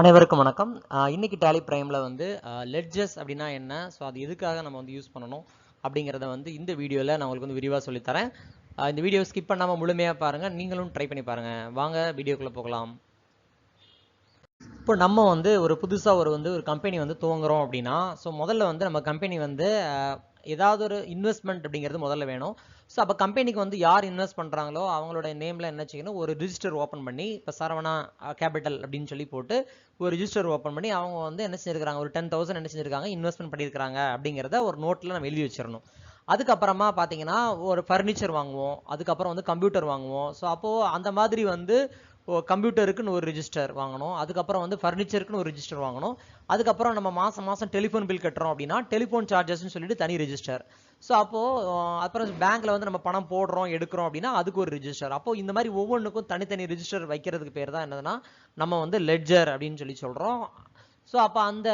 அனைவருக்கும் வணக்கம். இன்னைக்கு டேலி பிரைமில் வந்து லெட்ஜஸ் அப்படின்னா என்ன? ஸோ அது எதுக்காக நம்ம வந்து யூஸ் பண்ணணும்? அப்படிங்கிறத வந்து இந்த வீடியோவில் நான் உங்களுக்கு வந்து விரிவாக சொல்லித்தரேன் இந்த வீடியோ ஸ்கிப் பண்ணாமல் முழுமையாக பாருங்கள் நீங்களும் ட்ரை பண்ணி பாருங்கள் வாங்க வீடியோக்குள்ளே போகலாம். இப்போ நம்ம வந்து ஒரு புதுசாக ஒரு வந்து ஒரு கம்பெனி வந்து துவங்குறோம் அப்படின்னா ஸோ முதல்ல வந்து நம்ம கம்பெனி வந்து ஏதாவது ஒரு இன்வெஸ்ட்மெண்ட் அப்படிங்கிறது முதல்ல வேணும். ஸோ அப்போ கம்பெனிக்கு வந்து யார் இன்வெஸ்ட் பண்ணுறாங்களோ அவங்களோட நேமில் என்ன செய்யணும்? ஒரு ரிஜிஸ்டர் ஓப்பன் பண்ணி இப்போ சரவணா கேபிட்டல் அப்படின்னு சொல்லி போட்டு ஒரு ரிஜிஸ்டர் ஓப்பன் பண்ணி அவங்க வந்து என்ன செஞ்சுருக்காங்க? ஒரு டென் தௌசண்ட் என்ன செஞ்சுருக்காங்க? இன்வெஸ்ட்மெண்ட் பண்ணியிருக்காங்க அப்படிங்கிறத ஒரு நோட்டில் நம்ம எழுதி வச்சிடணும். அதுக்கப்புறமா பார்த்தீங்கன்னா ஒரு ஃபர்னிச்சர் வாங்குவோம். அதுக்கப்புறம் வந்து கம்ப்யூட்டர் வாங்குவோம். ஸோ அப்போது அந்த மாதிரி வந்து கம்ப்யூட்டருக்குன்னு ஒரு ரிஜிஸ்டர் வாங்கணும். அதுக்கப்புறம் வந்து ஃபர்னிச்சருக்குன்னு ஒரு ரிஜிஸ்டர் வாங்கணும். அதுக்கப்புறம் நம்ம மாதம் மாதம் டெலிஃபோன் பில் கட்டுறோம் அப்படின்னா டெலிஃபோன் சார்ஜஸ்னு சொல்லிட்டு தனி ரிஜிஸ்டர் ஸோ அப்போது அப்புறம் பேங்க்கில் வந்து நம்ம பணம் போடுறோம் எடுக்கிறோம் அப்படின்னா அதுக்கு ஒரு ரிஜிஸ்டர் அப்போ இந்த மாதிரி ஒவ்வொன்றுக்கும் தனித்தனி ரிஜிஸ்டர் வைக்கிறதுக்கு பேர் தான் என்னதுன்னா நம்ம வந்து லெட்ஜர் அப்படின்னு சொல்லி சொல்கிறோம் ஸோ அப்போ அந்த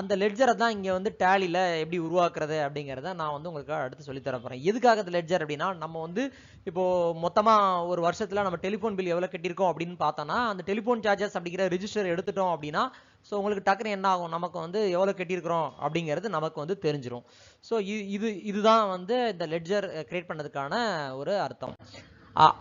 அந்த லெட்ஜரை தான் இங்கே வந்து டேலியில் எப்படி உருவாக்குறது அப்படிங்கிறத நான் வந்து உங்களுக்கு அடுத்து சொல்லித்தர போகிறேன் எதுக்காக அந்த லெட்ஜர் அப்படின்னா நம்ம வந்து இப்போது மொத்தமாக ஒரு வருஷத்தில் நம்ம டெலிஃபோன் பில் எவ்வளோ கட்டியிருக்கோம் அப்படின்னு பார்த்தோன்னா அந்த டெலிஃபோன் சார்ஜஸ் அப்படிங்கிற ரிஜிஸ்டர் எடுத்துட்டோம் அப்படின்னா ஸோ உங்களுக்கு டக்குன்னு என்ன ஆகும்? நமக்கு வந்து எவ்வளோ கட்டியிருக்கிறோம் அப்படிங்கிறது நமக்கு வந்து தெரிஞ்சிரும். ஸோ இது இதுதான் வந்து இந்த லெட்ஜர் கிரியேட் பண்ணதுக்கான ஒரு அர்த்தம்.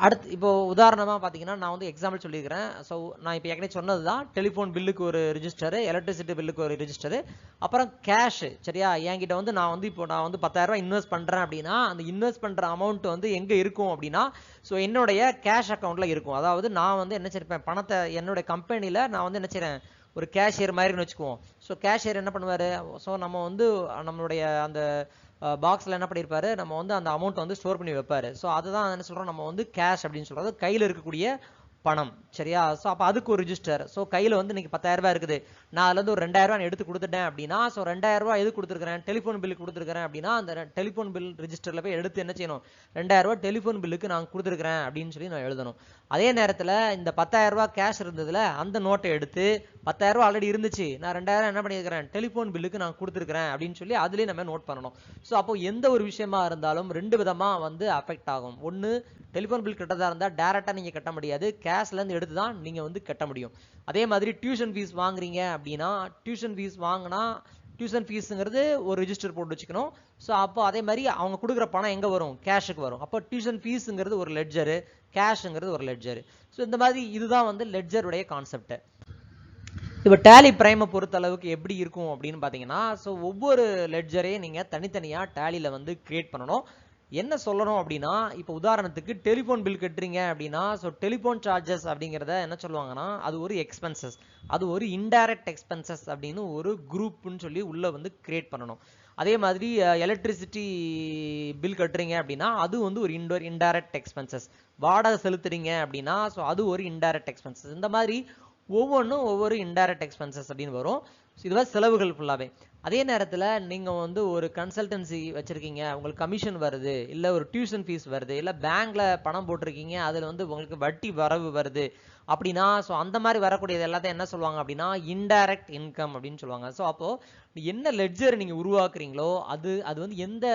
அடுத்து இப்போ உதாரணமாக பார்த்தீங்கன்னா நான் வந்து எக்ஸாம்பிள் சொல்லியிருக்கிறேன். ஸோ நான் இப்போ ஏற்கனவே சொன்னது தான் டெலிஃபோன் பில்லுக்கு ஒரு ரிஜிஸ்டரு எலக்ட்ரிசிட்டி பில்லுக்கு ஒரு ரிஜிஸ்டரு அப்புறம் கேஷு சரியா? என்கிட்ட வந்து நான் வந்து இப்போ நான் வந்து பத்தாயிரரூபா இன்வெஸ்ட் பண்ணுறேன் அப்படின்னா அந்த இன்வெஸ்ட் பண்ணுற அமௌண்ட் வந்து எங்கே இருக்கும் அப்படின்னா ஸோ என்னுடைய கேஷ் அக்கௌண்ட்டில் இருக்கும். அதாவது நான் வந்து என்ன செய்யிருப்பேன் பணத்தை என்னுடைய கம்பெனியில் நான் வந்து என்ன செய்கிறேன் ஒரு கேஷியர் மாதிரின்னு வச்சுக்குவோம். ஸோ கேஷியர் என்ன பண்ணுவார்? ஸோ நம்ம வந்து நம்மளுடைய அந்த பாக்ஸில் என்ன பண்ணியிருப்பாரு நம்ம வந்து அந்த அமௌண்ட் வந்து ஸ்டோர் பண்ணி வைப்பாரு. ஸோ அதுதான் என்ன சொல்கிறோம் நம்ம வந்து கேஷ் அப்படின்னு சொல்கிறது கையில் இருக்கக்கூடிய பணம். சரியா? ஸோ அப்போ அதுக்கு ஒரு ரிஜிஸ்டர் ஸோ கையில் வந்து இன்னைக்கு 10000 ரூபாய் இருக்குது. நான் அதுல ஒரு 2000 ரூபாய் எடுத்து கொடுத்துட்டேன் அப்படின்னா ஸோ 2000 ரூபாய் எது கொடுத்துருக்கிறேன்? டெலிஃபோன் பில் கொடுத்துருக்கிறேன் அப்படின்னா அந்த டெலிஃபோன் பில் ரிஜிஸ்டரில் போய் எடுத்து என்ன செய்யணும்? 2000 ரூபாய் டெலிஃபோன் பில்லுக்கு நான் கொடுத்துருக்கிறேன் அப்படின்னு சொல்லி நான் எழுதணும். அதே நேரத்தில் இந்த 10000 ரூபாய் கேஷ் இருந்ததுல அந்த நோட்டை எடுத்து 10000 ரூபாய் ஆல்ரெடி இருந்துச்சு. நான் 2000 என்ன பண்ணியிருக்கிறேன்? டெலிஃபோன் பில்லுக்கு நான் கொடுத்துருக்கிறேன் அப்படின்னு சொல்லி அதுலேயே நம்ம நோட் பண்ணணும். ஸோ அப்போ எந்த ஒரு விஷயமா இருந்தாலும் ரெண்டு விதமாக வந்து அஃபெக்ட் ஆகும். ஒன்று டெலிஃபோன் பில் கட்டதா இருந்தால் டேரெக்டாக நீங்கள் கட்ட முடியாது. கேஷ்லேருந்து எடுத்து தான் நீங்கள் வந்து கட்ட முடியும். அதே மாதிரி டியூஷன் ஃபீஸ் வாங்குறீங்க அப்படின்னா டியூஷன் ஃபீஸ் வாங்கினா டியூஷன் ஃபீஸுங்கிறது ஒரு ரிஜிஸ்டர் போட்டு வச்சுக்கணும். ஸோ அப்போ அதே மாதிரி அவங்க கொடுக்குற பணம் எங்கே வரும்? கேஷுக்கு வரும். அப்போ டியூஷன் ஃபீஸுங்கிறது ஒரு லெட்ஜரு கேஷுங்கிறது ஒரு லெட்ஜரு ஸோ இந்த மாதிரி இதுதான் வந்து லெட்ஜருடைய கான்செப்ட் இப்போ டேலி பிரைமை பொறுத்த அளவுக்கு எப்படி இருக்கும் அப்படின்னு பார்த்தீங்கன்னா ஸோ ஒவ்வொரு லெட்ஜரையும் நீங்கள் தனித்தனியாக டேலியில் வந்து கிரியேட் பண்ணணும். என்ன சொல்லணும் அப்படின்னா இப்போ உதாரணத்துக்கு டெலிஃபோன் பில் கட்டுறீங்க அப்படின்னா ஸோ டெலிஃபோன் சார்ஜஸ் அப்படிங்கிறத என்ன சொல்லுவாங்கன்னா அது ஒரு எக்ஸ்பென்சஸ் அது ஒரு இன்டைரக்ட் எக்ஸ்பென்சஸ் அப்படின்னு ஒரு குரூப்னு சொல்லி உள்ளே வந்து கிரியேட் பண்ணணும். அதே மாதிரி எலக்ட்ரிசிட்டி பில் கட்டுறீங்க அப்படின்னா அது வந்து ஒரு இன்டோர் இன்டைரக்ட் எக்ஸ்பென்சஸ் வாடகை செலுத்துறீங்க அப்படின்னா ஸோ அது ஒரு இன்டைரக்ட் எக்ஸ்பென்சஸ் இந்த மாதிரி ஒவ்வொன்றும் ஒவ்வொரு இன்டைரக்ட் எக்ஸ்பென்சஸ் அப்படின்னு வரும். இதுவாக செலவுகள் ஃபுல்லாகவே அதே நேரத்தில் நீங்கள் வந்து ஒரு கன்சல்டன்சி வச்சுருக்கீங்க உங்களுக்கு கமிஷன் வருது இல்லை ஒரு டியூஷன் ஃபீஸ் வருது இல்லை பேங்க்கில் பணம் போட்டிருக்கீங்க அதில் வந்து உங்களுக்கு வட்டி வரவு வருது அப்படின்னா ஸோ அந்த மாதிரி வரக்கூடியது எல்லாத்தையும் என்ன சொல்லுவாங்க அப்படின்னா இன்டைரக்ட் இன்கம் அப்படின்னு சொல்லுவாங்க. ஸோ அப்போது என்ன லெட்ஜர் நீங்கள் உருவாக்குறீங்களோ அது அது வந்து எந்த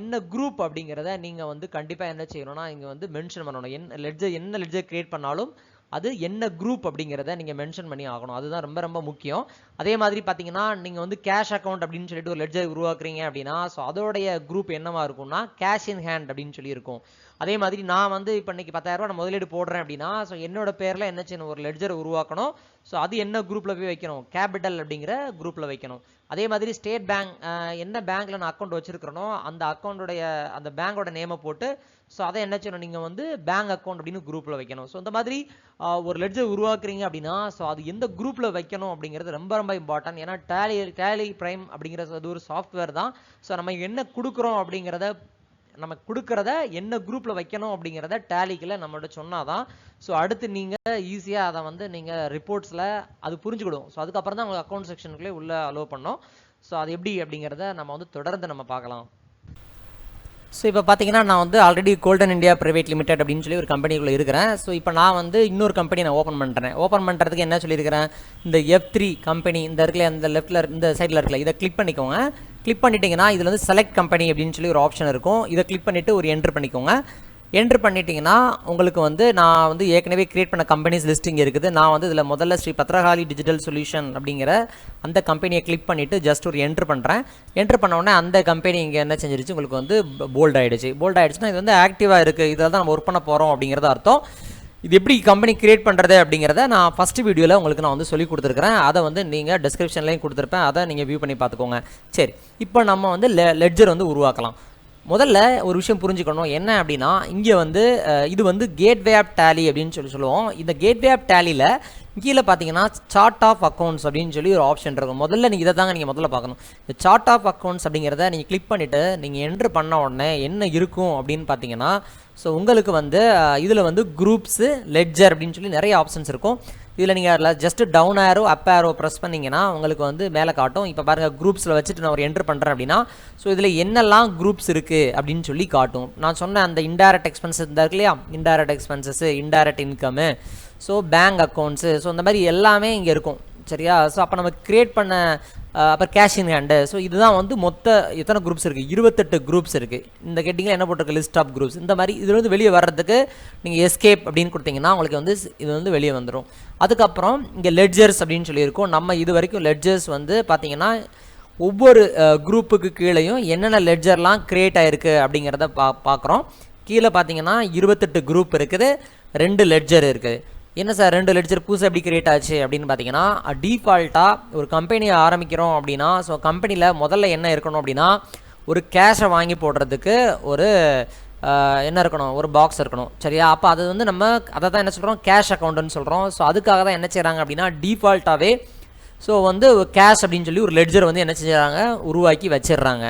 என்ன குரூப் அப்படிங்கிறத நீங்கள் வந்து கண்டிப்பாக என்ன செய்யணும்னா இங்கே வந்து மென்ஷன் பண்ணணும். என்ன லெட்ஜர் என்ன லெட்ஜர் கிரியேட் பண்ணாலும் அது என்ன குரூப் அப்படிங்கிறத நீங்கள் மென்ஷன் பண்ணி ஆகணும். அதுதான் ரொம்ப ரொம்ப முக்கியம். அதே மாதிரி பார்த்தீங்கன்னா நீங்கள் வந்து கேஷ் அக்கௌண்ட் அப்படின்னு சொல்லிட்டு ஒரு லெட்ஜர் உருவாக்குறீங்க அப்படின்னா ஸோ அதோடைய குரூப் என்னவா இருக்கும்னா கேஷ் இன் ஹேண்ட் அப்படின்னு சொல்லி இருக்கும். அதே மாதிரி நான் வந்து இப்போ இன்னைக்கு 10000 ரூபாய் நான் முதலீடு போடுறேன் அப்படின்னா ஸோ என்னோட பேரில் என்ன சின்ன ஒரு லெட்ஜர் உருவாக்கணும். ஸோ அது என்ன குரூப்பில் போய் வைக்கணும்? கேபிட்டல் அப்படிங்கிற குரூப்பில் வைக்கணும். அதே மாதிரி ஸ்டேட் பேங்க் என்ன பேங்க்ல நான் அக்கௌண்ட் வச்சுருக்கிறனோ அந்த அக்கௌண்ட்டுடைய அந்த பேங்கோட நேமை போட்டு ஸோ அதை என்ன செய்யணும்? நீங்கள் வந்து பேங்க் அக்கௌண்ட் அப்படின்னு குரூப்பில் வைக்கணும். ஸோ இந்த மாதிரி ஒரு லெட்ஜர் உருவாக்குறீங்க அப்படின்னா ஸோ அது எந்த குரூப்பில் வைக்கணும் அப்படிங்கிறது ரொம்ப ரொம்ப இம்பார்ட்டன்ட் ஏன்னா டேலி டேலி ப்ரைம் அப்படிங்கிற அது ஒரு சாஃப்ட்வேர் தான். ஸோ நம்ம என்ன கொடுக்குறோம் அப்படிங்கிறத நம்ம கொடுக்கறத என்ன குரூப்பில் வைக்கணும் அப்படிங்கிறத டேலிக்கில் நம்மளோட சொன்னாதான். ஸோ அடுத்து நீங்கள் ஈஸியாக அதை வந்து நீங்கள் ரிப்போர்ட்ஸில் அது புரிஞ்சுக்கிடும். ஸோ அதுக்கப்புறம் தான் உங்களுக்கு அக்கௌண்ட் செக்ஷனுக்குள்ளே உள்ளே அலோவ் பண்ணோம். ஸோ அது எப்படி அப்படிங்கிறத நம்ம வந்து தொடர்ந்து நம்ம பார்க்கலாம். ஸோ இப்போ பார்த்தீங்கன்னா நான் வந்து already Golden India private limited அப்படின்னு சொல்லி ஒரு கம்பெனிக்குள்ளே இருக்கிறேன். ஸோ இப்போ நான் வந்து இன்னொரு கம்பெனி நான் ஓப்பன் பண்ணுறேன் ஓப்பன் பண்ணுறதுக்கு என்ன சொல்லியிருக்கிறேன்? இந்த எஃப் த்ரீ கம்பெனி இந்த இருக்கல இந்த லெஃப்ட்டில் இந்த சைடில் இருக்கல இதை கிளிக் பண்ணிக்கோங்க. கிளிக் பண்ணிட்டீங்கன்னா இதில் வந்து செலக்ட் கம்பெனி அப்படின்னு சொல்லி ஒரு ஆப்ஷன் இருக்கும். இதை கிளிக் பண்ணிவிட்டு ஒரு என்ட்ரு பண்ணிக்கோங்க. என்ட்ரு பண்ணிட்டீங்கன்னா உங்களுக்கு வந்து நான் வந்து ஏற்கனவே கிரியேட் பண்ண கம்பெனிஸ் லிஸ்டிங் இருக்குது. நான் வந்து இதில் முதல்ல ஸ்ரீ பத்ரகாளி டிஜிட்டல் சொல்யூஷன் அப்படிங்கிற அந்த கம்பெனியை கிளிக் பண்ணிவிட்டு ஜஸ்ட் ஒரு என்ட்ரு பண்ணுறேன் என்ட்ரு பண்ண உடனே அந்த கம்பெனி இங்கே என்ன செஞ்சிருச்சு? உங்களுக்கு வந்து போல்ட் ஆகிடுச்சு போல்ட் ஆகிடுச்சுன்னா இது வந்து ஆக்டிவாக இருக்குது இதில் தான் நம்ம ஒர்க் பண்ண போகிறோம் அப்படிங்கிறது அர்த்தம். இது எப்படி கம்பெனி கிரியேட் பண்ணுறது அப்படிங்கிறத நான் ஃபஸ்ட் வீடியோவில் உங்களுக்கு நான் வந்து சொல்லி கொடுத்துருக்குறேன். அதை வந்து நீங்கள் டிஸ்கிரிப்ஷன்லேயும் கொடுத்துருப்பேன். அதை நீங்கள் வியூ பண்ணி பார்த்துக்கோங்க. சரி. இப்போ நம்ம வந்து லெ லெட்ஜர் வந்து உருவாக்கலாம். முதல்ல ஒரு விஷயம் புரிஞ்சுக்கணும். என்ன அப்படின்னா இங்கே வந்து இது வந்து கேட்வே ஆப் டேலி அப்படின்னு சொல்லி சொல்லுவோம். இந்த கேட்வே ஆப் டேலியில் கீழே பார்த்தீங்கன்னா சார்ட் ஆஃப் அக்கௌண்ட்ஸ் அப்படின்னு சொல்லி ஒரு ஆப்ஷன் இருக்கும். முதல்ல நீங்கள் இதை தாங்க நீங்கள் முதல்ல பார்க்கணும். இந்த சார்ட் ஆஃப் அக்கௌண்ட்ஸ் அப்படிங்கிறத நீங்கள் கிளிக் பண்ணிவிட்டு நீங்கள் என்ட்ரு பண்ண உடனே என்ன இருக்கும் அப்படின்னு பார்த்தீங்கன்னா ஸோ உங்களுக்கு வந்து இதில் வந்து குரூப்ஸு லெட்ஜர் அப்படின்னு சொல்லி நிறைய ஆப்ஷன்ஸ் இருக்கும். இதில் நீங்கள் அதில் just down arrow up arrow press பண்ணிங்கன்னா உங்களுக்கு வந்து மேலே காட்டும். இப்போ பாருங்கள் குரூப்ஸில் வச்சுட்டு நான் ஒரு என்ட்ரு பண்ணுறேன் அப்படின்னா ஸோ இதில் என்னெல்லாம் குரூப்ஸ் இருக்குது அப்படின்னு சொல்லி காட்டும். நான் சொன்ன அந்த இன்டைரக்ட் எக்ஸ்பென்சஸ் இந்த இருக்கு இல்லையா? Indirect expenses indirect income so bank accounts so இந்த மாதிரி எல்லாமே இங்கே இருக்கும். சரியா? ஸோ அப்போ நம்ம கிரியேட் பண்ண அப்புறம் கேஷ் இன் ஹேண்டு ஸோ இதுதான் வந்து மொத்த எத்தனை குரூப்ஸ் இருக்குது இருபத்தெட்டு குரூப்ஸ் இருக்குது இந்த கேட்டிங்கில் என்ன போட்டிருக்கு? லிஸ்ட் ஆஃப் குரூப்ஸ் இந்த மாதிரி இதில் வந்து வெளியே வர்றதுக்கு நீங்கள் எஸ்கேப் அப்படின்னு கொடுத்தீங்கன்னா உங்களுக்கு வந்து இது வந்து வெளியே வந்துடும் அதுக்கப்புறம் இங்கே லெட்ஜர்ஸ் அப்படின்னு சொல்லியிருக்கோம். நம்ம இது வரைக்கும் லெட்ஜர்ஸ் வந்து பார்த்தீங்கன்னா ஒவ்வொரு குரூப்புக்கு கீழேயும் என்னென்ன லெட்ஜர்லாம் க்ரியேட் ஆகிருக்கு அப்படிங்கிறத பா பார்க்குறோம் கீழே பார்த்தீங்கன்னா இருபத்தெட்டு குரூப் இருக்குது. ரெண்டு லெட்ஜர் இருக்குது என்ன சார் ரெண்டு லெட்ஜர் புதுசாக எப்படி கிரியேட் ஆச்சு அப்படின்னு பார்த்தீங்கன்னா டிஃபால்ட்டாக ஒரு கம்பெனியை ஆரம்பிக்கிறோம் அப்படின்னா ஸோ கம்பெனியில் முதல்ல என்ன இருக்கணும் அப்படின்னா ஒரு கேஷை வாங்கி போடுறதுக்கு ஒரு என்ன இருக்கணும் ஒரு பாக்ஸ் இருக்கணும். சரியா? அப்போ அது வந்து நம்ம அதை தான் என்ன சொல்கிறோம் கேஷ் அக்கௌண்ட்டுன்னு சொல்கிறோம் ஸோ அதுக்காக தான் என்ன செய்கிறாங்க அப்படின்னா டிஃபால்ட்டாகவே ஸோ வந்து கேஷ் அப்படின்னு சொல்லி ஒரு லெட்ஜர் வந்து என்ன செஞ்சாங்க உருவாக்கி வச்சிடுறாங்க.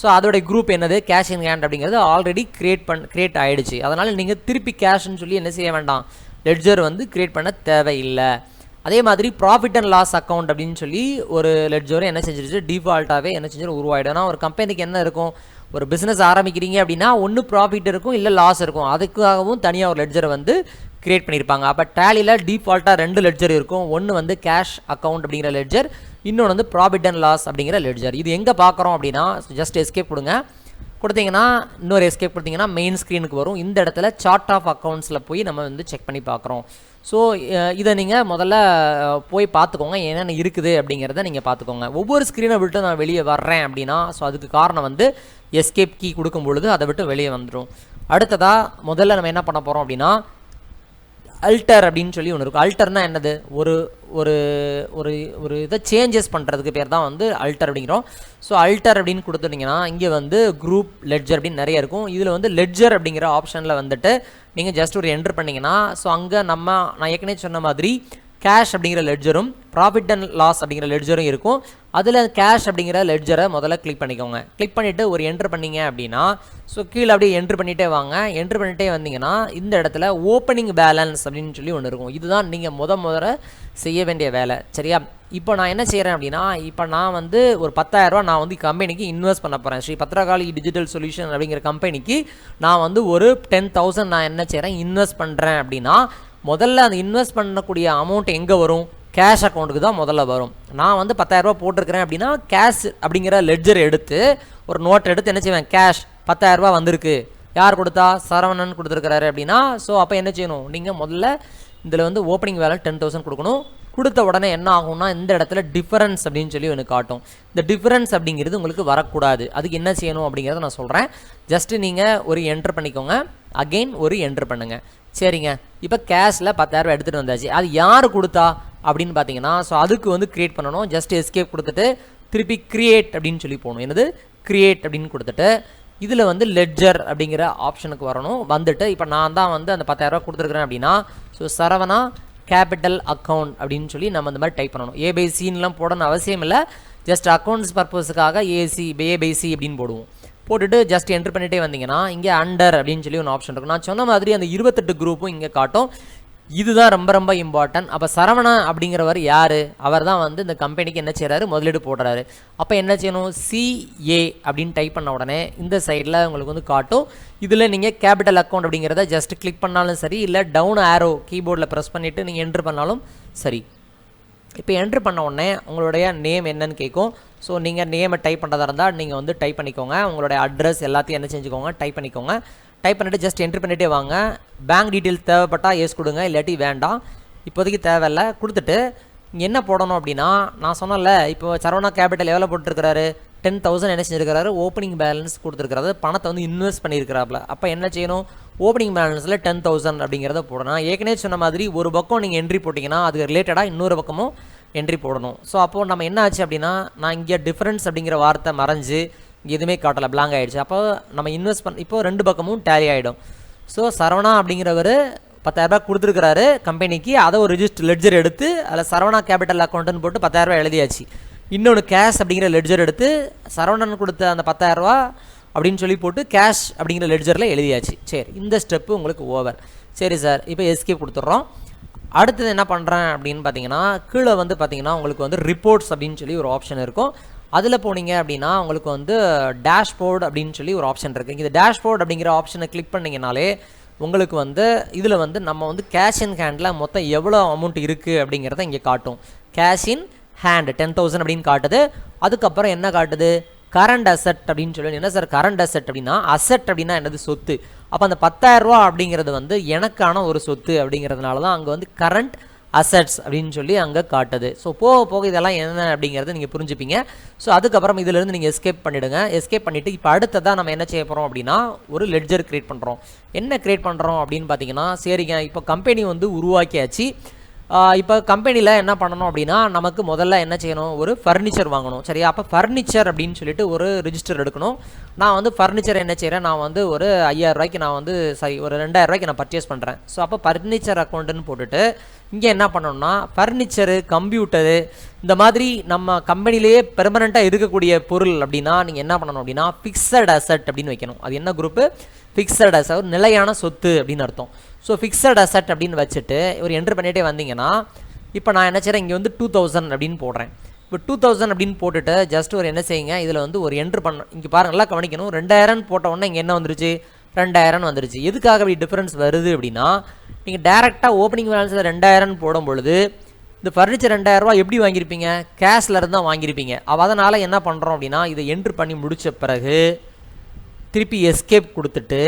ஸோ அதோடைய குரூப் என்னது? கேஷ் இன் ஹேண்ட் அப்படிங்கிறது ஆல்ரெடி கிரியேட் பண் கிரியேட் ஆகிடுச்சு அதனால் நீங்கள் திருப்பி கேஷ்னு சொல்லி என்ன செய்ய வேண்டாம். லெட்ஜர் வந்து க்ரியேட் பண்ண தேவையில்லை. அதே மாதிரி ப்ராஃபிட் அண்ட் லாஸ் அக்கௌண்ட் அப்படின்னு சொல்லி ஒரு லெட்ஜரும் என்ன செஞ்சிருச்சு? டிஃபால்ட்டாகவே என்ன செஞ்சிடும் உருவாயிடும். ஒரு கம்பெனிக்கு என்ன இருக்கும்? ஒரு பிஸ்னஸ் ஆரம்பிக்கிறீங்க அப்படின்னா ஒன்று ப்ராஃபிட் இருக்கும் இல்லை லாஸ் இருக்கும். அதுக்காகவும் தனியாக ஒரு லெட்ஜரை வந்து கிரியேட் பண்ணியிருப்பாங்க அப்போ டேலியில் டிஃபால்ட்டாக ரெண்டு லெட்ஜர் இருக்கும். ஒன்று வந்து கேஷ் அக்கௌண்ட் அப்படிங்கிற லெட்ஜர் இன்னொன்று வந்து ப்ராஃபிட் அண்ட் லாஸ் அப்படிங்கிற லெட்ஜர் இது எங்கே பார்க்குறோம் அப்படின்னா ஜஸ்ட் எஸ்கேப் கொடுங்க. கொடுத்தீங்கன்னா இன்னொரு எஸ்கேப் கொடுத்தீங்கன்னா மெயின் ஸ்க்ரீனுக்கு வரும். இந்த இடத்துல சார்ட் ஆஃப் அக்கௌண்ட்ஸில் போய் நம்ம வந்து செக் பண்ணி பார்க்குறோம். ஸோ இதை நீங்கள் முதல்ல போய் பார்த்துக்கோங்க. என்னென்ன இருக்குது அப்படிங்கிறத நீங்கள் பார்த்துக்கோங்க. ஒவ்வொரு ஸ்க்ரீனை விட்டு நான் வெளியே வர்றேன் அப்படின்னா ஸோ அதுக்கு காரணம் வந்து எஸ்கேப் கீ கொடுக்கும் பொழுது அதை விட்டு வெளியே வந்துடும் அடுத்ததாக முதல்ல நம்ம என்ன பண்ண போகிறோம் அப்படின்னா அல்டர் அப்படின்னு சொல்லி ஒன்று இருக்கும். அல்டர்னா என்னது? ஒரு ஒரு ஒரு ஒரு இதை சேஞ்சஸ் பண்ணுறதுக்கு பேர் தான் வந்து அல்டர் அப்படிங்கிறோம். ஸோ அல்டர் அப்படின்னு கொடுத்துட்டிங்கன்னா இங்கே வந்து குரூப் லெட்ஜர் அப்படின்னு நிறைய இருக்கும். இதில் வந்து லெட்ஜர் அப்படிங்கிற ஆப்ஷனில் வந்துட்டு நீங்கள் ஜஸ்ட் ஒரு என்ட்ரு பண்ணிங்கன்னா ஸோ அங்கே நம்ம நான் ஏற்கனவே சொன்ன மாதிரி கேஷ் அப்படிங்கிற லெட்ஜரும் ப்ராஃபிட் அண்ட் லாஸ் அப்படிங்கிற லெட்ஜரும் இருக்கும். அதில் கேஷ் அப்படிங்கிற லெட்ஜரை முதல்ல கிளிக் பண்ணிக்கோங்க. கிளிக் பண்ணிவிட்டு ஒரு என்ட்ரு பண்ணீங்க அப்படின்னா ஸோ கீழே அப்படியே என்ட்ரு பண்ணிகிட்டே வாங்க. என்ட்ரு பண்ணிகிட்டே வந்தீங்கன்னா இந்த இடத்துல ஓப்பனிங் பேலன்ஸ் அப்படின்னு சொல்லி ஒன்று இருக்கும். இதுதான் நீங்கள் முத முதல்ல செய்ய வேண்டிய வேலை. சரியா? இப்போ நான் என்ன செய்கிறேன் அப்படின்னா இப்போ நான் வந்து ஒரு பத்தாயிரரூவா நான் வந்து கம்பெனிக்கு இன்வெஸ்ட் பண்ண போகிறேன் ஸ்ரீ பத்ரகாளி டிஜிட்டல் சொல்யூஷன் அப்படிங்கிற கம்பெனிக்கு நான் வந்து ஒரு டென் தௌசண்ட் நான் என்ன செய்கிறேன் இன்வெஸ்ட் பண்ணுறேன் அப்படின்னா முதல்ல அந்த இன்வெஸ்ட் பண்ணக்கூடிய அமௌண்ட் எங்கே வரும்? கேஷ் அக்கௌண்ட்டுக்கு தான் முதல்ல வரும். நான் வந்து பத்தாயிரரூபா போட்டிருக்கிறேன் அப்படின்னா கேஷ் அப்படிங்கிற லெட்ஜர் எடுத்து ஒரு நோட் எடுத்து என்ன செய்வேன்? கேஷ் பத்தாயிரரூபா வந்திருக்கு. யார் கொடுத்தா? சரவணன் கொடுத்துருக்கிறாரு அப்படின்னா ஸோ அப்போ என்ன செய்யணும்? நீங்கள் முதல்ல இதில் வந்து ஓப்பனிங் வேலை டென் தௌசண்ட் கொடுக்கணும். கொடுத்த உடனே என்ன ஆகும்னா இந்த இடத்துல டிஃபரன்ஸ் அப்படின்னு சொல்லி எனக்கு காட்டும். இந்த டிஃபரன்ஸ் அப்படிங்கிறது உங்களுக்கு வரக்கூடாது. அதுக்கு என்ன செய்யணும் அப்படிங்கிறத நான் சொல்கிறேன் ஜஸ்ட்டு நீங்கள் ஒரு என்ட்ரு பண்ணிக்கோங்க. அகெயின் ஒரு என்ட்ரு பண்ணுங்கள் சரிங்க. இப்போ கேஷில் 10000 ரூபாய் எடுத்துகிட்டு வந்தாச்சு. அது யார் கொடுத்தா? அப்படின்னு பார்த்தீங்கன்னா ஸோ அதுக்கு வந்து க்ரியேட் பண்ணணும். ஜஸ்ட் எஸ்கேப் கொடுத்துட்டு திருப்பி க்ரியேட் அப்படின்னு சொல்லி போகணும். என்னது? கிரியேட் அப்படின்னு கொடுத்துட்டு இதில் வந்து லெட்ஜர் அப்படிங்கிற ஆப்ஷனுக்கு வரணும். வந்துட்டு இப்போ நான் தான் வந்து அந்த பத்தாயிரரூபா கொடுத்துருக்குறேன் அப்படின்னா ஸோ சரவணா கேபிட்டல் அக்கௌண்ட் அப்படின்னு சொல்லி நம்ம இந்த மாதிரி டைப் பண்ணணும். ஏபிசின்லாம் போடணும்னு அவசியம் இல்லை. ஜஸ்ட் அக்கௌண்ட்ஸ் பர்பஸுக்காக ஏசி ஏபிசி அப்படின்னு போடுவோம். போட்டுட்டு ஜஸ்ட் என்ட்ரு பண்ணிட்டே வந்தீங்கன்னா இங்கே அண்டர் அப்படின்னு சொல்லி ஒன்று ஆப்ஷன் இருக்கும். நான் சொன்ன மாதிரி அந்த இருபத்தெட்டு குரூப்பும் இங்கே காட்டும். இதுதான் ரொம்ப ரொம்ப இம்பார்ட்டன்ட் அப்போ சரவணா அப்படிங்கிறவர் யார்? அவர் தான் வந்து இந்த கம்பெனிக்கு என்ன செய்கிறாரு முதலீடு போடுறாரு. அப்போ என்ன செய்யணும்? சிஏ அப்படின்னு டைப் பண்ண உடனே இந்த சைடில் உங்களுக்கு வந்து காட்டும். இதில் நீங்கள் கேபிட்டல் அக்கௌண்ட் அப்படிங்கிறத ஜஸ்ட் கிளிக் பண்ணாலும் சரி இல்லை டவுன் ஆரோ கீபோர்டில் ப்ரெஸ் பண்ணிவிட்டு நீங்கள் என்ட்ரு பண்ணாலும் சரி. இப்போ என்ட்ரு பண்ண உடனே உங்களுடைய நேம் என்னன்னு கேட்கும். ஸோ நீங்கள் நேமை டைப் பண்ணுறதா இருந்தால் நீங்கள் வந்து டைப் பண்ணிக்கோங்க. உங்களுடைய அட்ரஸ் எல்லாத்தையும் என்ன செஞ்சுக்கோங்க டைப் பண்ணிக்கோங்க. டைப் பண்ணிவிட்டு ஜஸ்ட் என்ட்ரி பண்ணிகிட்டே வாங்க. பேங்க் டீட்டெயில் தேவைப்பட்டால் எஸ் கொடுங்க இல்லாட்டி வேண்டாம். இப்போதைக்கு தேவையில்ல. கொடுத்துட்டு என்ன போடணும் அப்படின்னா நான் சொன்னல இப்போ சரவணா கேபிட்டல் எவ்வளோ போட்டிருக்கிறாரு? டென் தௌசண்ட் என்ன செஞ்சுருக்கிறாரு? ஓப்பனிங் பேலன்ஸ் கொடுத்துருக்கிறாரு பணத்தை வந்து இன்வெஸ்ட் பண்ணியிருக்கிறாப்புல அப்போ என்ன செய்யணும்? ஓப்பனிங் பேலன்ஸில் டென் தௌசண்ட் அப்படிங்கிறத போடணும். ஏற்கனவே சொன்ன மாதிரி ஒரு பக்கம் நீங்கள் என்ட்ரி போட்டிங்கன்னா அதுக்கு ரிலேட்டடாக இன்னொரு பக்கமும் என்ட்ரி போடணும். ஸோ அப்போது நம்ம என்ன ஆச்சு அப்படின்னா நான் இங்கே டிஃப்ரென்ஸ் அப்படிங்கிற வார்த்தை மறைஞ்சு இங்கே எதுவுமே காட்டலை பிளாங்க் ஆகிடுச்சு அப்போ நம்ம இன்வெஸ்ட் பண்ண இப்போ ரெண்டு பக்கமும் டேலி ஆகிடும் ஸோ சரவணா அப்படிங்கிறவர் பத்தாயிரரூபா கொடுத்துருக்கிறாரு கம்பெனிக்கு அதை ஒரு ரிஜிஸ்டர் லெட்ஜர் எடுத்து அதில் சரவணா கேபிட்டல் அக்கௌண்ட்டுன்னு போட்டு பத்தாயிரரூபா எழுதியாச்சு. இன்னொன்று கேஷ் அப்படிங்கிற லெட்ஜர் எடுத்து சரவணன் கொடுத்த அந்த பத்தாயிரரூபா அப்படின்னு சொல்லி போட்டு கேஷ் அப்படிங்கிற லெட்ஜரில் எழுதியாச்சு. சரி இந்த ஸ்டெப்பு உங்களுக்கு ஓவர் சரி சார் இப்போ எஸ்கே கொடுத்துட்றோம். அடுத்தது என்ன பண்ணுறேன் அப்படின்னு பார்த்தீங்கன்னா கீழே வந்து பார்த்தீங்கன்னா உங்களுக்கு வந்து ரிப்போர்ட்ஸ் அப்படின்னு சொல்லி ஒரு ஆப்ஷன் இருக்கும். அதில் போனீங்க அப்படின்னா உங்களுக்கு வந்து டேஷ்போர்டு அப்படின்னு சொல்லி ஒரு ஆப்ஷன் இருக்குது இந்த டேஷ்போர்ட் அப்படிங்கிற ஆப்ஷனை கிளிக் பண்ணிங்கனாலே உங்களுக்கு வந்து இதில் வந்து நம்ம வந்து கேஷ் இன் ஹேண்டில் மொத்தம் எவ்வளோ அமௌண்ட் இருக்குது அப்படிங்கிறத இங்கே காட்டும். Cash in hand ten thousand அப்படின்னு காட்டுது. அதுக்கப்புறம் என்ன காட்டுது? கரண்ட் அசெட் அப்படின்னு சொல்லி என்ன சார் கரண்ட் அசெட் அப்படின்னா அசெட் அப்படின்னா என்னது? சொத்து. அப்போ அந்த பத்தாயிரரூவா அப்படிங்கிறது வந்து எனக்கான ஒரு சொத்து அப்படிங்கிறதுனால தான் அங்கே வந்து கரண்ட் அசட்ஸ் அப்படின்னு சொல்லி அங்கே காட்டுது. ஸோ போக போக இதெல்லாம் என்ன அப்படிங்கிறத நீங்கள் புரிஞ்சுப்பீங்க. ஸோ அதுக்கப்புறம் இதிலேருந்து நீங்கள் எஸ்கேப் பண்ணிவிடுங்க எஸ்கேப் பண்ணிவிட்டு இப்போ அடுத்ததாக நம்ம என்ன செய்ய போகிறோம் அப்படின்னா ஒரு லெட்ஜர் க்ரியேட் பண்ணுறோம் என்ன க்ரியேட் பண்ணுறோம் அப்படின்னு பார்த்தீங்கன்னா சரிங்க இப்போ கம்பெனி வந்து உருவாக்கியாச்சு. இப்போ கம்பெனியில் என்ன பண்ணணும் அப்படின்னா நமக்கு முதல்ல என்ன செய்யணும்? ஒரு ஃபர்னிச்சர் வாங்கணும். சரியா? அப்போ ஃபர்னிச்சர் அப்படின்னு சொல்லிட்டு ஒரு ரிஜிஸ்டர் எடுக்கணும். நான் வந்து ஃபர்னிச்சர் என்ன செய்கிறேன் நான் வந்து ஒரு ஐயாயிரரூவாய்க்கு நான் வந்து சாரி ஒரு ரெண்டாயிரரூவாய்க்கு நான் பர்ச்சேஸ் பண்ணுறேன் ஸோ அப்போ ஃபர்னிச்சர் அக்கௌண்ட்டுன்னு போட்டுட்டு இங்கே என்ன பண்ணணும்னா ஃபர்னிச்சரு கம்ப்யூட்டரு இந்த மாதிரி நம்ம கம்பெனிலேயே பெர்மனெண்ட்டாக இருக்கக்கூடிய பொருள் அப்படின்னா நீங்கள் என்ன பண்ணணும் அப்படின்னா ஃபிக்ஸட் அசட் அப்படின்னு வைக்கணும். அது என்ன குரூப்பு ஃபிக்ஸட் அசட் ஒரு நிலையான சொத்து அப்படின்னு அர்த்தம். ஸோ ஃபிக்ஸட் அசட் அப்படின்னு வச்சுட்டு ஒரு என்ட்ரு பண்ணிகிட்டே வந்தீங்கன்னா இப்போ நான் என்ன செய்கிறேன் இங்கே வந்து டூ தௌசண்ட் அப்படின்னு போடுறேன். இப்போ டூ தௌசண்ட் அப்படின்னு போட்டுட்டு ஜஸ்ட் ஒரு என்ன செய்யுங்க? இதில் வந்து ஒரு என்ட்ரு பண்ண இங்கே பாருங்க நல்லா கவனிக்கணும். ரெண்டாயிரம் போட்ட உடனே இங்கே என்ன வந்துருச்சு? ரெண்டாயிரம் வந்துருச்சு. எதுக்காக அப்படி டிஃப்ரென்ஸ் வருது அப்படின்னா நீங்கள் டேரெக்டாக ஓப்பனிங் பேலன்ஸில் ரெண்டாயிரம் போடும் பொழுது இந்த ஃபர்னிச்சர் ரெண்டாயிரரூவா எப்படி வாங்கியிருப்பீங்க? கேஷில் இருந்து தான் வாங்கியிருப்பீங்க. அதனால் என்ன பண்ணுறோம் அப்படின்னா இதை என்ட்ரு பண்ணி முடித்த பிறகு திருப்பி எஸ்கேப் கொடுத்துட்டு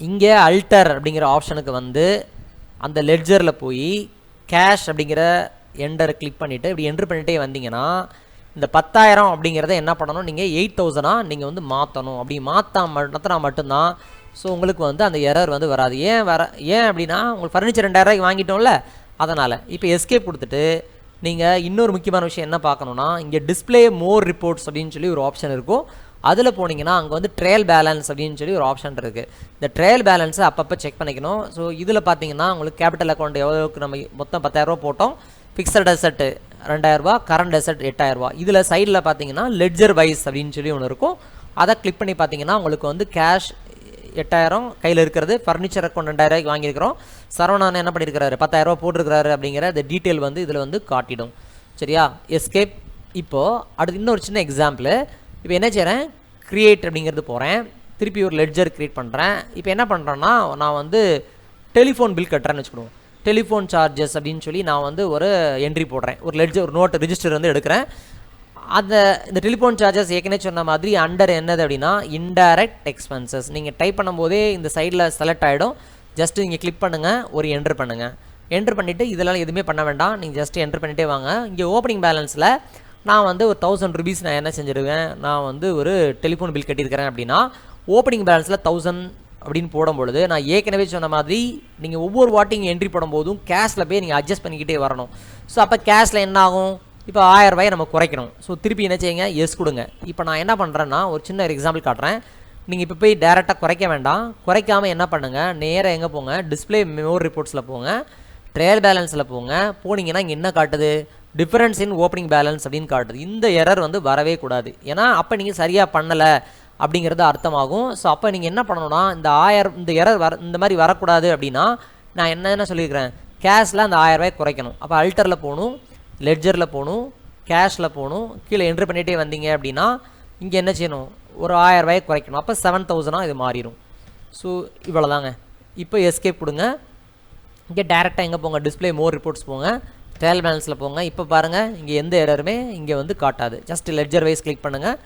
இங்கே அல்டர் அப்படிங்கிற ஆப்ஷனுக்கு வந்து அந்த லெட்ஜரில் போய் கேஷ் அப்படிங்கிற எண்டரை கிளிக் பண்ணிவிட்டு இப்படி என்ட்ரு பண்ணிகிட்டே வந்தீங்கன்னா இந்த பத்தாயிரம் அப்படிங்கிறத என்ன பண்ணணும்? நீங்கள் எயிட் தௌசண்டாக நீங்கள் வந்து மாற்றணும் அப்படி மாற்றா மாற்றினா மட்டும்தான் ஸோ உங்களுக்கு வந்து அந்த எரர் வந்து வராது. ஏன் வர ஏன் அப்படின்னா உங்களுக்கு ஃபர்னிச்சர் ரெண்டாயிரரூவாய்க்கு வாங்கிட்டோம்ல அதனால். இப்போ எஸ்கேப் கொடுத்துட்டு நீங்கள் இன்னொரு முக்கியமான விஷயம் என்ன பார்க்கணுன்னா இங்கே டிஸ்பிளே மோர் ரிப்போர்ட்ஸ் அப்படின்னு சொல்லி ஒரு ஆப்ஷன் இருக்கும். அதில் போனீங்கன்னா அங்கே வந்து ட்ரையல் பேலன்ஸ் அப்படின்னு சொல்லி ஒரு ஆப்ஷன் இருக்குது இந்த ட்ரையல் பேலன்ஸை அப்பப்போ செக் பண்ணிக்கணும். ஸோ இதில் பார்த்தீங்கன்னா உங்களுக்கு கேபிட்டல் அக்கௌண்ட் எவ்வளோக்கு நம்ம மொத்தம் பத்தாயிரரூபா போட்டோம். ஃபிக்ஸட் அசட்டு ரெண்டாயிரரூபா கரண்ட் அசட் எட்டாயிரரூபா இதில் சைடில் பார்த்தீங்கன்னா லெட்ஜர் வைஸ் அப்படின்னு சொல்லி ஒன்று இருக்கும். அதை கிளிக் பண்ணி பார்த்தீங்கன்னா உங்களுக்கு வந்து கேஷ் எட்டாயிரம் கையில் இருக்கிறது ஃபர்னிச்சர் அக்கௌண்ட் ரெண்டாயிரரூபாய்க்கு வாங்கியிருக்கிறோம். சரவணன் என்ன பண்ணியிருக்கிறாரு பத்தாயிரரூபா போட்டிருக்கிறாரு அப்படிங்கிற அந்த டீட்டெயில் வந்து இதில் வந்து காட்டிடும். சரியா? எஸ்கேப் இப்போது அடுத்து இன்னொரு சின்ன எக்ஸாம்பிள் இப்போ என்ன செய்கிறேன் க்ரியேட் அப்படிங்கிறது போகிறேன் திருப்பி ஒரு லெட்ஜர் க்ரியேட் பண்ணுறேன் இப்போ என்ன பண்ணுறேன்னா நான் வந்து டெலிஃபோன் பில் கட்டுறேன்னு வச்சுக்கிடுவோம் டெலிஃபோன் சார்ஜஸ் அப்படின்னு சொல்லி நான் வந்து ஒரு என்ட்ரி போடுறேன். ஒரு லெட்ஜர் ஒரு நோட்டு ரிஜிஸ்டர் வந்து எடுக்கிறேன். அந்த இந்த டெலிஃபோன் சார்ஜஸ் ஏற்கனவே சொன்ன மாதிரி அண்டர் என்னது அப்படின்னா இன்டைரக்ட் எக்ஸ்பென்சஸ் நீங்கள் டைப் பண்ணும்போதே இந்த சைடில் செலக்ட் ஆகிடும் ஜஸ்ட்டு நீங்கள் கிளிக் பண்ணுங்கள் ஒரு என்ட்ரு பண்ணுங்கள் என்ட்ரு பண்ணிவிட்டு இதெல்லாம் எதுவுமே பண்ண வேண்டாம். நீங்கள் ஜஸ்ட்டு என்ட்ரு பண்ணிகிட்டே வாங்க. இங்கே ஓப்பனிங் பேலன்ஸில் நான் வந்து ஒரு தௌசண்ட் ருபீஸ் நான் என்ன செஞ்சுருவேன்? நான் வந்து ஒரு டெலிஃபோன் பில் கட்டியிருக்கிறேன் அப்படின்னா ஓப்பனிங் பேலன்ஸில் தௌசண்ட் அப்படின்னு போடும்பொழுது நான் ஏற்கனவே சொன்ன மாதிரி நீங்கள் ஒவ்வொரு வாட்டிங் என்ட்ரி போடும்போதும் கேஷில் போய் நீங்கள் அட்ஜஸ்ட் பண்ணிக்கிட்டே வரணும். ஸோ அப்போ கேஷில் என்ன ஆகும்? இப்போ ஆயிரம் ரூபாயை நம்ம குறைக்கணும். ஸோ திருப்பி என்ன செய்யுங்க? எஸ் கொடுங்க. இப்போ நான் என்ன பண்ணுறேன்னா ஒரு சின்ன ஒரு எக்ஸாம்பிள் காட்டுறேன். நீங்கள் இப்போ போய் டேரெக்டாக குறைக்க வேண்டாம். குறைக்காமல் என்ன பண்ணுங்கள் நேராக எங்கே போங்க? டிஸ்பிளே மெமோரி ரிப்போர்ட்ஸில் போங்க. ட்ரையல் பேலன்ஸில் போங்க. போனீங்கன்னா இங்கே என்ன காட்டுது? டிஃபரன்ஸ் இன் ஓப்பனிங் பேலன்ஸ் அப்படின்னு காட்டுது. இந்த எரர் வந்து வரவே கூடாது. ஏன்னா அப்போ நீங்கள் சரியாக பண்ணலை அப்படிங்கிறது அர்த்தமாகும். ஸோ அப்போ நீங்கள் என்ன பண்ணணும்னா இந்த ஆயிரம் இந்த எரர் வர இந்த மாதிரி வரக்கூடாது அப்படின்னா நான் என்னென்ன சொல்லியிருக்கிறேன்? கேஷில் அந்த ஆயிரரூபாய் குறைக்கணும். அப்போ அல்டரில் போகணும் லெட்ஜரில் போகணும் கேஷில் போகணும் கீழே என்ட்ரு பண்ணிகிட்டே வந்தீங்க அப்படின்னா இங்கே என்ன செய்யணும்? ஒரு ஆயிரம் குறைக்கணும். அப்போ செவன் தௌசண்டாக இது மாறிடும் ஸோ இவ்வளோதாங்க இப்போ எஸ்கேப் கொடுங்க. இங்கே டேரெக்டாக எங்கே போங்க? டிஸ்பிளே மோர் ரிப்போர்ட்ஸ் போங்க. ட்ரையல் பேலன்ஸில் போங்க. இப்போ பாருங்கள் இங்கே எந்த இடருமே இங்கே வந்து காட்டாது. ஜஸ்ட் லெட்ஜர் வைஸ் கிளிக் பண்ணுங்கள்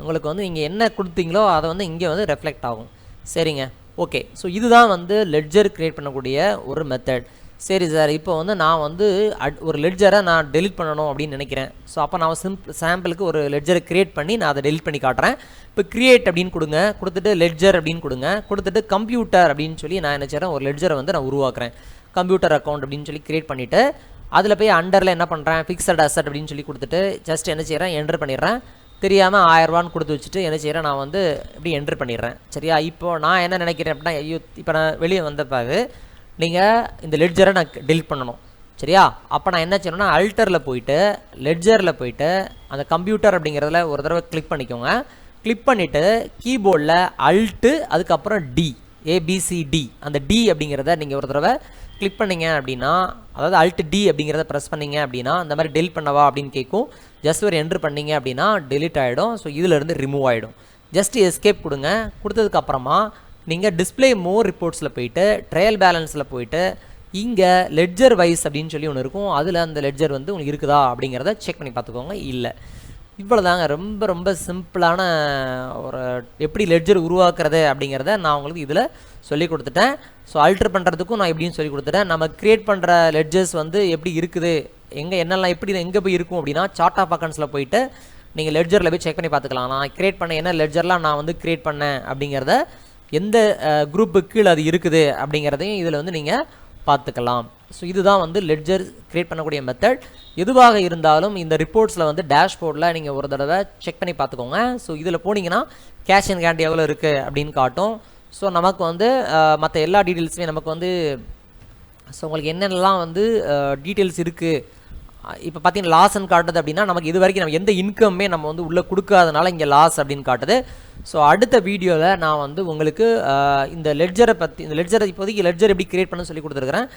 உங்களுக்கு வந்து நீங்கள் என்ன கொடுத்தீங்களோ அதை வந்து இங்கே வந்து ரெஃப்ளெக்ட் ஆகும். சரிங்க. ஓகே ஸோ இதுதான் வந்து லெட்ஜர் க்ரியேட் பண்ணக்கூடிய ஒரு மெத்தட் சரி சார் இப்போ வந்து நான் வந்து அட் ஒரு லெட்ஜரை நான் டெலிட் பண்ணணும் அப்படின்னு நினைக்கிறேன். ஸோ அப்போ நான் சிம்பிள் சாம்பிளுக்கு ஒரு லெட்ஜரை க்ரியேட் பண்ணி நான் அதை டெலிட் பண்ணி காட்டுறேன். இப்போ க்ரியேட் அப்படின்னு கொடுங்க. கொடுத்துட்டு லெட்ஜர் அப்படின்னு கொடுங்க. கொடுத்துட்டு கம்ப்யூட்டர் அப்படின்னு சொல்லி நான் என்ன செய்கிறேன் ஒரு லெட்ஜரை வந்து நான் உருவாக்குறேன். கம்ப்யூட்டர் அக்கௌண்ட் அப்படின்னு சொல்லி க்ரியேட் பண்ணிவிட்டு அதில் போய் அண்டரில் என்ன பண்ணுறேன் ஃபிக்ஸட் அசட் அப்படின்னு சொல்லி கொடுத்துட்டு ஜஸ்ட் என்ன செய்கிறேன் என்டர் பண்ணிடுறேன். தெரியாமல் ஆயிரரூவான்னு கொடுத்து வச்சுட்டு என்ன செய்கிறேன் நான் வந்து இப்படி என்ட்ரு பண்ணிடுறேன். சரியா? இப்போ நான் என்ன நினைக்கிறேன் அப்படின்னா ஐயோ இப்போ நான் வெளியே வந்த பிறகு நீங்கள் இந்த லெட்ஜரை நான் டெலிட் பண்ணணும். சரியா? அப்போ நான் என்ன செய்யணும்னா அல்டரில் போயிட்டு லெட்ஜரில் போயிட்டு அந்த கம்ப்யூட்டர் அப்படிங்கிறதுல ஒரு தடவை கிளிக் பண்ணிக்கோங்க. கிளிக் பண்ணிவிட்டு கீபோர்டில் அல்ட்டு அதுக்கப்புறம் டி ஏபிசிடி அந்த டி அப்படிங்கிறத நீங்கள் ஒரு தடவை கிளிக் பண்ணிங்க அப்படின்னா அதாவது அல்ட் டி அப்படிங்கிறத ப்ரெஸ் பண்ணீங்க அப்படின்னா அந்த மாதிரி டெலிட் பண்ணவா அப்படின்னு கேட்கும் ஜஸ்ட் ஒரு என்ட்ரு பண்ணீங்க அப்படின்னா டெலிட் ஆகிடும் ஸோ இதிலேருந்து ரிமூவ் ஆகிடும் ஜஸ்ட் எஸ்கேப் கொடுங்க. கொடுத்ததுக்கப்புறமா நீங்கள் டிஸ்பிளே மோர் ரிப்போர்ட்ஸில் போயிட்டு ட்ரையல் பேலன்ஸில் போயிட்டு இங்கே லெட்ஜர் வைஸ் அப்படின்னு சொல்லி ஒன்று இருக்கும். அதில் அந்த லெட்ஜர் வந்து உங்களுக்கு இருக்குதா அப்படிங்கிறத செக் பண்ணி பார்த்துக்கோங்க. இல்லை. இவ்வளோதாங்க ரொம்ப ரொம்ப சிம்பிளான ஒரு எப்படி லெட்ஜர் உருவாக்குறது அப்படிங்கிறத நான் உங்களுக்கு இதில் சொல்லி கொடுத்துட்டேன். ஸோ அல்ட்ரு பண்ணுறதுக்கும் நான் எப்படின்னு சொல்லி கொடுத்துட்டேன். நம்ம க்ரியேட் பண்ணுற லெட்ஜர்ஸ் வந்து எப்படி இருக்குது? எங்கே என்னெல்லாம் எப்படி எங்கே போய் இருக்கும் அப்படின்னா சார்ட் ஆஃப் அக்கௌண்ட்ஸில் போயிட்டு நீங்கள் லெட்ஜரில் போய் செக் பண்ணி பார்த்துக்கலாம். நான் க்ரியேட் பண்ண என்ன லெட்ஜர்லாம் நான் வந்து க்ரியேட் பண்ணேன் அப்படிங்கிறத எந்த குரூப்புக்கு கீழே அது இருக்குது அப்படிங்கிறதையும் இதில் வந்து நீங்கள் பார்த்துக்கலாம். ஸோ இதுதான் வந்து லெட்ஜர் க்ரியேட் பண்ணக்கூடிய மெத்தட் எதுவாக இருந்தாலும் இந்த ரிப்போர்ட்ஸில் வந்து டேஷ்போர்டில் நீங்கள் ஒரு தடவை செக் பண்ணி பார்த்துக்கோங்க. ஸோ இதில் போனீங்கன்னா கேஷ் அண்ட் கேண்ட் எவ்வளோ இருக்குது அப்படின்னு காட்டும். ஸோ நமக்கு வந்து மற்ற எல்லா டீட்டெயில்ஸுமே நமக்கு வந்து ஸோ உங்களுக்கு என்னென்னலாம் வந்து டீட்டெயில்ஸ் இருக்குது இப்போ பார்த்தீங்கன்னா லாஸ்ன்னு காட்டுது அப்படின்னா நமக்கு இது வரைக்கும் நம்ம எந்த இன்கம்மே நம்ம வந்து உள்ளே கொடுக்காதனால இங்கே லாஸ் அப்படின்னு காட்டுது. ஸோ அடுத்த வீடியோவில் நான் வந்து உங்களுக்கு இந்த லெட்ஜரை பற்றி இந்த லெட்ஜரை இப்போதைக்கு லெட்ஜர் எப்படி கிரியேட் பண்ண சொல்லி கொடுத்துருக்குறேன்.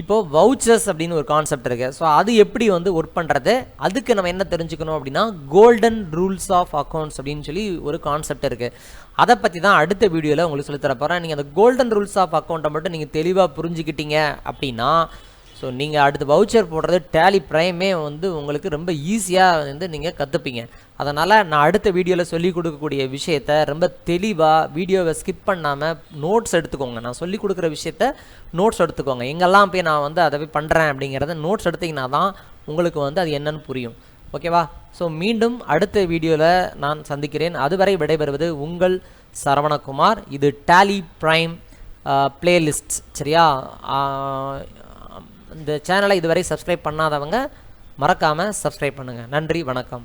இப்போது வவுச்சர்ஸ் அப்படின்னு ஒரு கான்செப்ட் இருக்குது ஸோ அது எப்படி வந்து ஒர்க் பண்ணுறது அதுக்கு நம்ம என்ன தெரிஞ்சுக்கணும் அப்படின்னா கோல்டன் ரூல்ஸ் ஆஃப் அக்கௌண்ட்ஸ் அப்படின்னு சொல்லி ஒரு கான்செப்ட் இருக்குது அதை பற்றி தான் அடுத்த வீடியோவில் உங்களுக்கு சொல்லித்தர போகிறேன் நீங்கள் அந்த கோல்டன் ரூல்ஸ் ஆஃப் அக்கௌண்ட்டை மட்டும் நீங்கள் தெளிவாக புரிஞ்சுக்கிட்டீங்க அப்படின்னா ஸோ நீங்கள் அடுத்து வவுச்சர் போடுறது டேலி ப்ரைமே வந்து உங்களுக்கு ரொம்ப ஈஸியாக வந்து நீங்கள் கற்றுப்பீங்க அதனால் நான் அடுத்த வீடியோவில் சொல்லிக் கொடுக்கக்கூடிய விஷயத்த ரொம்ப தெளிவாக வீடியோவை ஸ்கிப் பண்ணாமல் நோட்ஸ் எடுத்துக்கோங்க. நான் சொல்லிக் கொடுக்குற விஷயத்த நோட்ஸ் எடுத்துக்கோங்க. எங்கெல்லாம் போய் நான் வந்து அதை போய் பண்ணுறேன் அப்படிங்கிறத நோட்ஸ் எடுத்திங்கன்னா தான் உங்களுக்கு வந்து அது என்னன்னு புரியும். ஓகேவா ஸோ மீண்டும் அடுத்த வீடியோவில் நான் சந்திக்கிறேன். அதுவரை விடைபெறுவது உங்கள் சரவணகுமார். இது டேலி ப்ரைம் பிளேலிஸ்ட் சரியா? இந்த சேனலை இதுவரை சப்ஸ்கிரைப் பண்ணாதவங்க மறக்காமல் சப்ஸ்கிரைப் பண்ணுங்கள் நன்றி வணக்கம்.